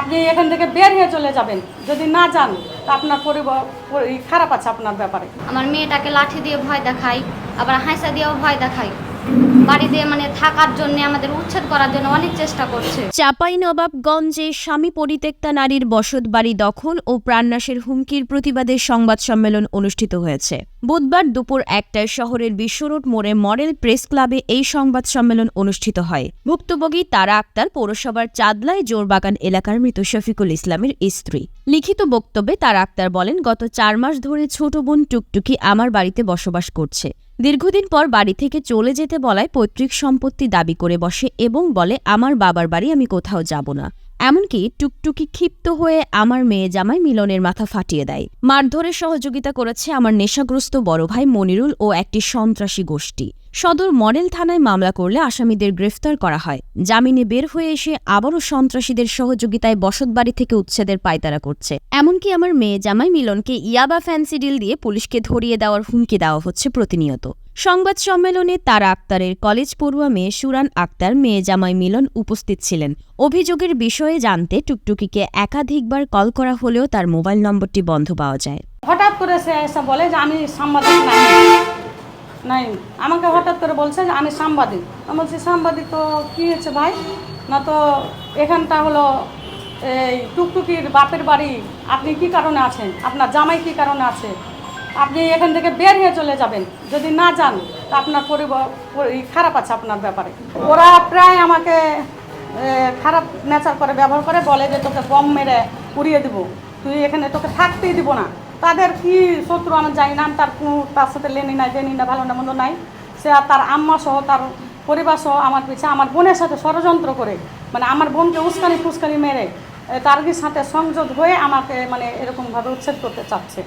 আপনি এখান থেকে বের হয়ে চলে যাবেন। যদি না যান, তা আপনার পরিবার খারাপ আছে আপনার ব্যাপারে। আমার মেয়েটাকে লাঠি দিয়ে ভয় দেখাই, আবার হাঁসা দিয়েও ভয় দেখাই। বাড়িতে মানে থাকার জন্য, আমাদের উচ্ছেদ করার জন্য অনেক চেষ্টা করছে। চাঁপাইনবাবগঞ্জে স্বামী পরিত্যক্তা নারীর বসত বাড়ি দখল ও প্রাণনাশের হুমকির প্রতিবাদে সংবাদ সম্মেলন অনুষ্ঠিত হয়েছে। বুধবার দুপুর একটায় শহরের বিশ্বরোড মোড়ে মডেল প্রেস ক্লাবে এই সংবাদ সম্মেলন অনুষ্ঠিত হয়। ভুক্তভোগী তারা আক্তার পৌরসভার চাদলায় জোরবাগান এলাকার মৃত শফিকুল ইসলামের স্ত্রী। লিখিত বক্তব্যে তারা আক্তার বলেন, গত চার মাস ধরে ছোট বোন টুকটুকি আমার বাড়িতে বসবাস করছে। দীর্ঘদিন পর বাড়ি থেকে চলে যেতে বলায় পৈতৃক সম্পত্তি দাবি করে বসে এবং বলে, আমার বাবার বাড়ি আমি কোথাও যাব না। এমনকি টুকটুকি ক্ষিপ্ত হয়ে আমার মেয়ে জামাই মিলনের মাথা ফাটিয়ে দেয়। মারধরের সহযোগিতা করেছে আমার নেশাগ্রস্ত বড় ভাই মনিরুল ও একটি সন্ত্রাসী গোষ্ঠী। সদর মডেল থানায় মামলা করলে আসামিদের গ্রেফতার করা হয়। জামিনে বের হয়ে এসে আবারও সন্ত্রাসীদের সহযোগিতায় বসতবাড়ি থেকে উচ্ছেদের পায়তারা করছে। এমনকি আমার মেয়ে জামাই মিলনকে ইয়াবা ফ্যান্সি ডিল দিয়ে পুলিশকে ধরিয়ে দেওয়ার হুমকি দেওয়া হচ্ছে প্রতিনিয়ত। সংবাদ সম্মেলনে তারা আক্তারের কলেজ পড়ুয়া মেয়ে সুরান আক্তার, মেয়ে জামাই মিলন উপস্থিত ছিলেন। অভিযোগের বিষয়ে জানতে টুকটুকিকে একাধিকবার কল করা হলেও তার মোবাইল নম্বরটি বন্ধ পাওয়া যায়। হঠাৎ করে সে বলে যে, আমি সাংবাদিক নাই। আমাকে হঠাৎ করে বলছে যে, আমি সাংবাদিক। আমি বলছি, সাংবাদিক তো কী হয়েছে ভাই? না তো এখানটা হলো এই টুকটুকির বাপের বাড়ি। আপনি কি কারণে আছেন? আপনার জামাই কি কারণে আছে? আপনি এখান থেকে বের হয়ে চলে যাবেন। যদি না যান, তা আপনার পরিবার খারাপ আছে আপনার ব্যাপারে। ওরা প্রায় আমাকে খারাপ নেচার করে, ব্যবহার করে, বলে যে, তোকে বম মেরে উড়িয়ে দিব। তুই এখানে তোকে থাকতেই দিব না। তাদের কি শত্রু আমি জানি না তার কোনো তার সাথে লেনি নাই দেনি না, ভালো না, মন্দ নাই। সে আর তার আম্মা সহ, তার পরিবার সহ আমার পিছে, আমার বোনের সাথে ষড়যন্ত্র করে মানে আমার বোনকে উস্কানি ফুস্কানি মেরে তার সাথে সংযোগ হয়ে আমাকে মানে এরকমভাবে উচ্ছেদ করতে চাচ্ছে?